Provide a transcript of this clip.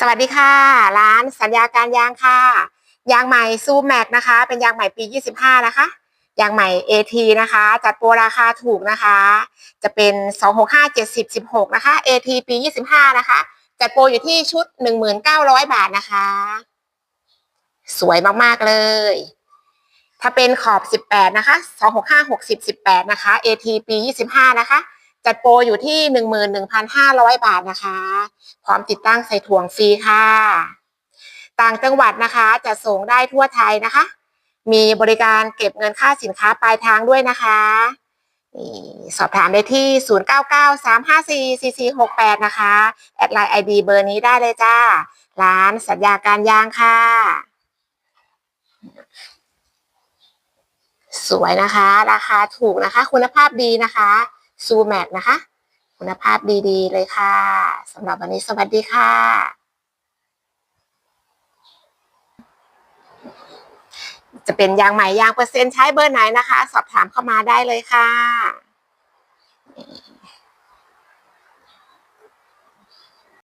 สวัสดีค่ะ ร้านสัญญาการยางค่ะ ยางใหม่ซูแม็กนะคะ เป็นยางใหม่ปี 25 นะคะ ยางใหม่ AT นะคะ จัดโปรราคาถูกนะคะ จะเป็น 265 70 16 นะคะ AT ปี 25 นะคะ จัดโปรอยู่ที่ชุด 1,900 บาทนะคะ สวยมาก ๆ เลย ถ้าเป็นขอบ 18 นะคะ 265 60 18 นะคะ AT ปี 25 นะคะ จัดโปรอยู่ที่ 11,500 บาทนะคะ พร้อมติดตั้งใส่ถ่วงฟรีค่ะ ต่างจังหวัดนะคะจะส่งได้ทั่วไทยนะคะ มีบริการเก็บเงินค่าสินค้าปลายทางด้วยนะคะนี่สอบถามได้ที่ 0993544468 นะคะ แอดไลน์ ID เบอร์นี้ได้เลยจ้า ร้านสัญญาการยางค่ะ สวยนะคะ ราคาถูกนะคะ คุณภาพดีนะคะ ซูแมทนะคะ คุณภาพดีๆ เลยค่ะสำหรับวันนี้สวัสดีค่ะ จะเป็นยางใหม่ยางเปอร์เซ็นต์ใช้เบอร์ไหนนะคะ สอบถามเข้ามาได้เลยค่ะ